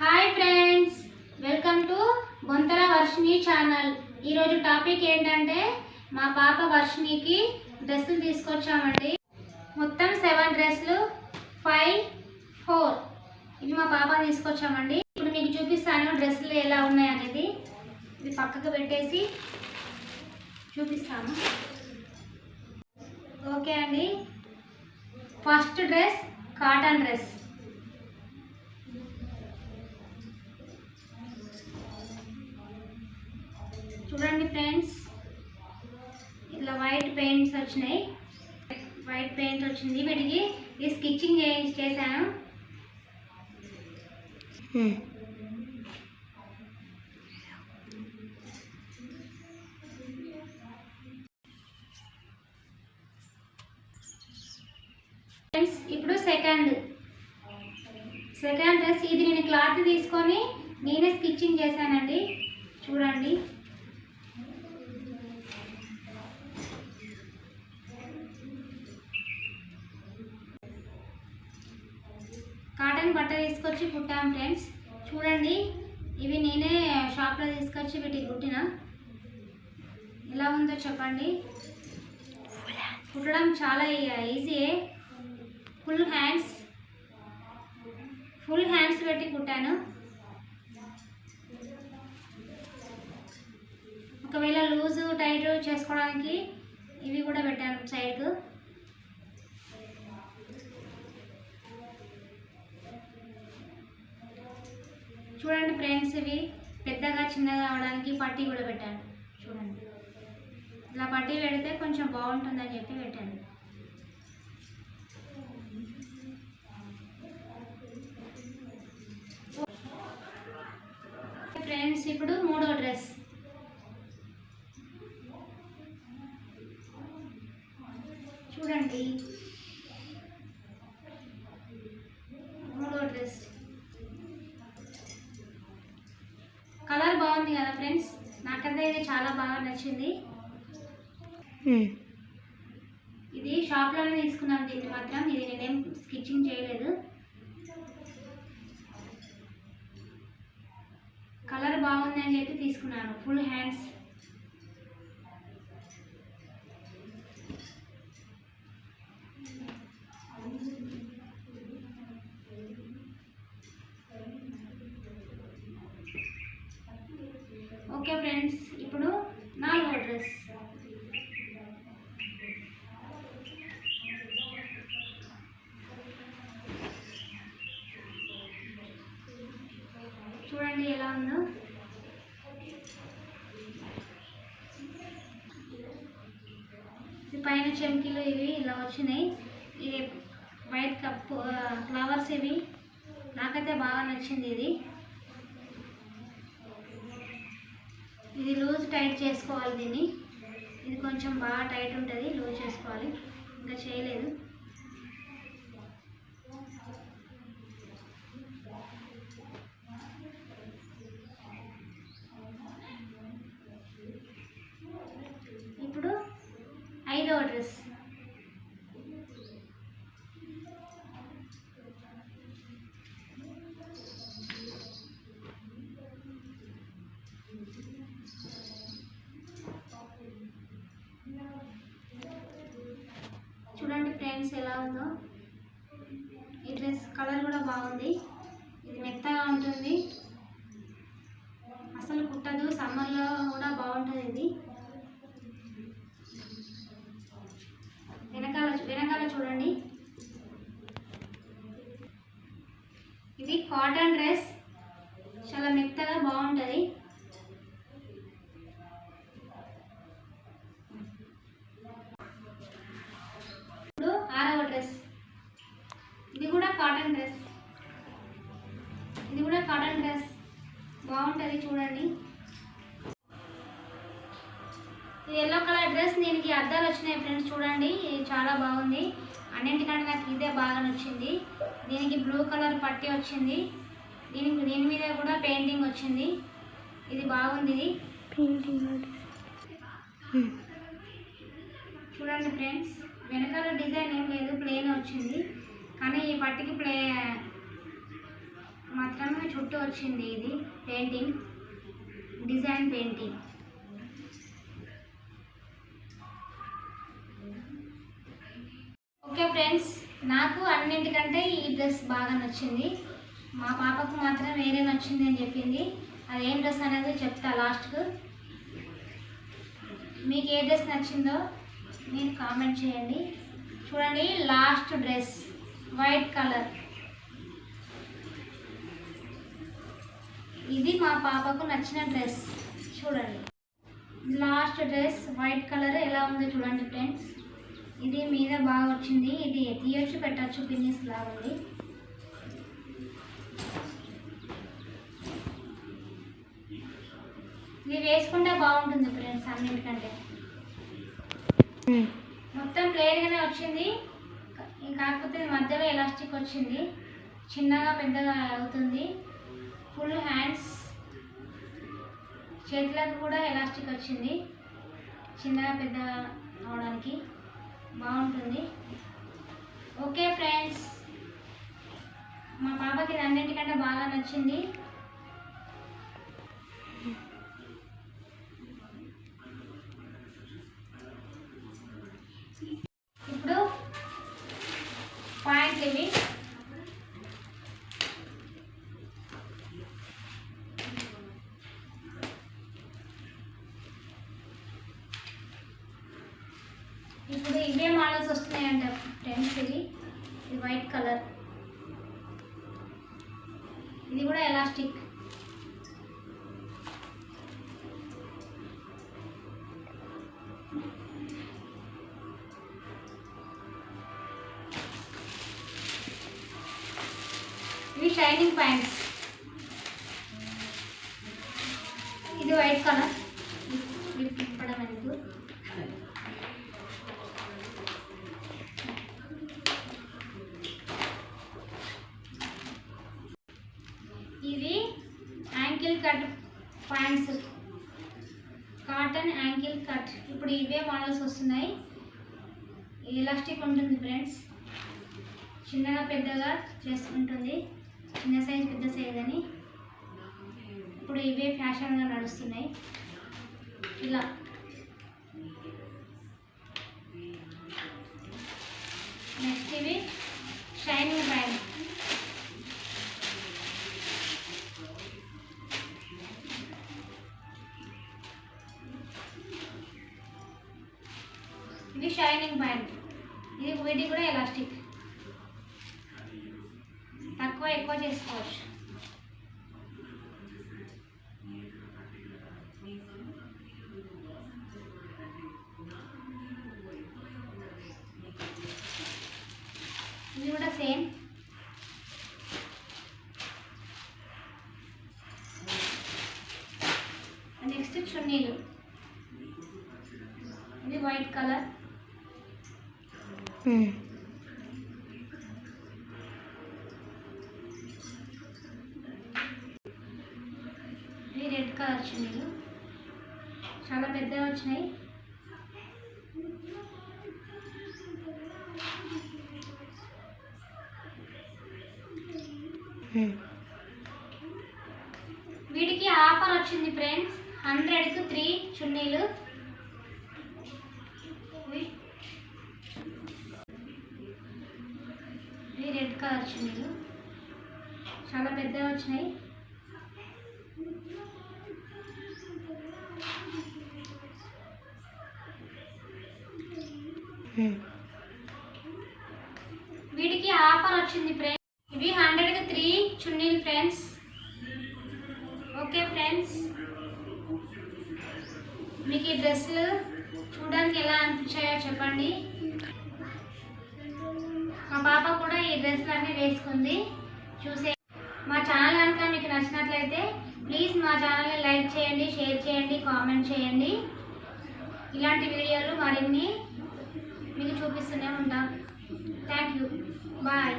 Hi friends welcome to Bonthala Varshini channel ఈరోజు topic ఏంటంటే మా పాప వర్షిణికి డ్రెస్సులు తీసుకొచ్చామండి. మొత్తం సెవెన్ డ్రెస్సులు ఫైవ్ ఫోర్ ఇవి మా పాప తీసుకొచ్చామండి. ఇప్పుడు మీకు చూపిస్తాను డ్రెస్సులు ఎలా ఉన్నాయనేది ఇది పక్కకు పెట్టేసి చూపిస్తాను. ఓకే అండి. ఫస్ట్ డ్రెస్ కాటన్ డ్రెస్ చూడండి ఫ్రెండ్స్ ఇట్లా వైట్ పెయింట్స్ వచ్చినాయి. వైట్ పెయింట్ వచ్చింది. వీటికి ఈ స్టిచ్చింగ్ చేశాను. ఫ్రెండ్స్ ఇప్పుడు సెకండ్ సెకండ్ డ్రెస్ ఇది నేను క్లాత్ తీసుకొని నేనే స్టిచ్చింగ్ చేశానండి. చూడండి. కాటన్ బట్ట తీసుకొచ్చి కుట్టాం ఫ్రెండ్స్ చూడండి ఇవి నేనే షాప్లో తీసుకొచ్చి వీటికి కుట్టిన. ఎలా ఉందో చెప్పండి. కుట్టడం చాలా ఈజీయే ఫుల్ హ్యాండ్స్ ఫుల్ హ్యాండ్స్ పెట్టి కుట్టాను. ఒకవేళ లూజు టైట్ చేసుకోవడానికి ఇవి కూడా పెట్టాను సైడ్కు చూడండి ఫ్రెండ్స్ ఇవి పెద్దగా చిన్నగా అవడానికి పట్టీ కూడా పెట్టాను. చూడండి. ఇలా పట్టీ పెడితే కొంచెం బాగుంటుందని చెప్పి పెట్టాను. ఫ్రెండ్స్ ఇప్పుడు మూడో డ్రెస్. చూడండి. బాగా నచ్చింది. ఇది షాప్లోనే తీసుకున్నాను దీన్ని మాత్రం. ఇది నేనేం స్టిచ్చింగ్ చేయలేదు. కలర్ బాగుంది అని చెప్పి తీసుకున్నాను. ఫుల్ హ్యాండ్స్ ఓకే ఫ్రెండ్స్ ఇప్పుడు నాలుగో డ్రెస్ చూడండి ఎలా ఉందో ఇది పైన చెంకీలు ఇవి ఇలా వచ్చినాయి. ఇది వైట్ కప్ ఫ్లవర్స్ ఇవి. నాకైతే బాగా నచ్చింది ఇది. ఇది లూజ్ టైట్ చేసుకోవాలి దీన్ని. ఇది కొంచెం బాగా టైట్ ఉంటుంది లూజ్ చేసుకోవాలి. ఇంకా చేయలేదు ఇప్పుడు ఐదవ డ్రెస్ చూడండి ఫ్రెండ్స్ ఎలా ఉందో. ఈ డ్రెస్ కలర్ కూడా బాగుంది. ఇది మెత్తగా ఉంటుంది. అసలు కుట్టదు. సమ్మర్లో కూడా బాగుంటుంది ఇది వెనకాల వెనకాల చూడండి ఇది కాటన్ డ్రెస్ చాలా మెత్తగా బాగుంటుంది. ఇప్పుడు ఆరవ డ్రెస్. ఇది కూడా కాటన్ డ్రెస్. ఇది కూడా కాటన్ డ్రెస్. బాగుంటుంది చూడండి. ఇది ఎల్లో కలర్ డ్రెస్ దీనికి అద్దాలు వచ్చినాయి ఫ్రెండ్స్ చూడండి. ఇది చాలా బాగుంది. అన్నింటికంటే నాకు ఇదే బాగా నచ్చింది దీనికి బ్లూ కలర్ పట్టి వచ్చింది. దీనికి దీని మీద కూడా పెయింటింగ్ వచ్చింది. ఇది బాగుంది. ఇది చూడండి ఫ్రెండ్స్ వెనకాల డిజైన్ ఏం లేదు ప్లేన్ వచ్చింది. కానీ ఈ పట్టికి ప్లే మాత్రమే చుట్టూ వచ్చింది ఇది painting design painting. Okay friends నాకు అన్నింటికంటే ఈ డ్రెస్ బాగా నచ్చింది. మా పాపకు మాత్రం వేరే నచ్చింది అని చెప్పింది. అది ఏం డ్రెస్ అనేది చెప్తా లాస్ట్కు. మీకు ఏ డ్రెస్ నచ్చిందో మీరు కామెంట్ చేయండి. చూడండి లాస్ట్ డ్రెస్ వైట్ కలర్. ఇది మా పాపకు నచ్చిన డ్రెస్. చూడండి. లాస్ట్ డ్రెస్ వైట్ కలర్ ఎలా ఉందో చూడండి ఫ్రెండ్స్. ఇది మీద బాగా వచ్చింది ఇది తీయొచ్చు పెట్టచ్చు పిన్నిస్ లాగా ఉంది. ఇది వేసుకుంటే బాగుంటుంది ఫ్రెండ్స్ అన్నింటికంటే. మొత్తం ప్లేన్గానే వచ్చింది. కాకపోతే ఇది మధ్యలో ఎలాస్టిక్ వచ్చింది. చిన్నగా పెద్దగా అవుతుంది. Full hands. చేతులకు కూడా ఎలాస్టిక్ వచ్చింది. చిన్నగా పెద్దగా అవడానికి. బాగుంటుంది. ఓకే ఫ్రెండ్స్ మా పాపకి ఇది అన్నింటికంటే బాగా నచ్చింది. వైట్ కలర్ ఇది కూడా ఎలాస్టిక్ ఇవి షైనింగ్ ప్యాంట్స్ ఇది వైట్ కలర్ ఇది తిప్పడం ఎందుకు ఇవి ankle cut pants cotton ankle cut ఇప్పుడు ఇవే మోడల్స్ వస్తున్నాయి. ఎలాస్టిక్ ఉంటుంది ఫ్రెండ్స్ చిన్నగా పెద్దగా చేసుకుంటుంది. చిన్న సైజ్ పెద్ద సైజ్ అని. ఇప్పుడు ఇవే ఫ్యాషన్గా నడుస్తున్నాయి. ఇలా. ఇది కూడా ఎలాస్టిక్. తక్కువ ఎక్కువ చేసుకోవచ్చు. ఇది కూడా సేమ్. నెక్స్ట్ చున్నీలు. ఇది వైట్ కలర్. ఇది రెడ్ కలర్ చున్నీలు చాలా పెద్దగా వచ్చినాయి. వీటికి ఆఫర్ వచ్చింది ఫ్రెండ్స్ హండ్రెడ్కు త్రీ చున్నీలు ఇవి పెద్దగా వచ్చినాయి చాలా పెద్దగా వచ్చినాయి. వీటికి ఆఫర్ వచ్చింది ఫ్రెండ్స్. ఇవి హండ్రెడ్కి త్రీ చున్నీలు ఫ్రెండ్స్. Okay friends. మీకు ఈ డ్రెస్సులు చూడడానికి ఎలా అనిపించాయో చెప్పండి. మా పాప కూడా ఈ డ్రెస్లన్నీ అన్నీ వేసుకుంది. చూసే మా ఛానల్ కనుక మీకు నచ్చినట్లయితే ప్లీజ్ మా ఛానల్ని లైక్ చేయండి షేర్ చేయండి కామెంట్ చేయండి. ఇలాంటి వీడియోలు మరిన్ని మీకు చూపిస్తూనే ఉంటాం. Thank you. బాయ్.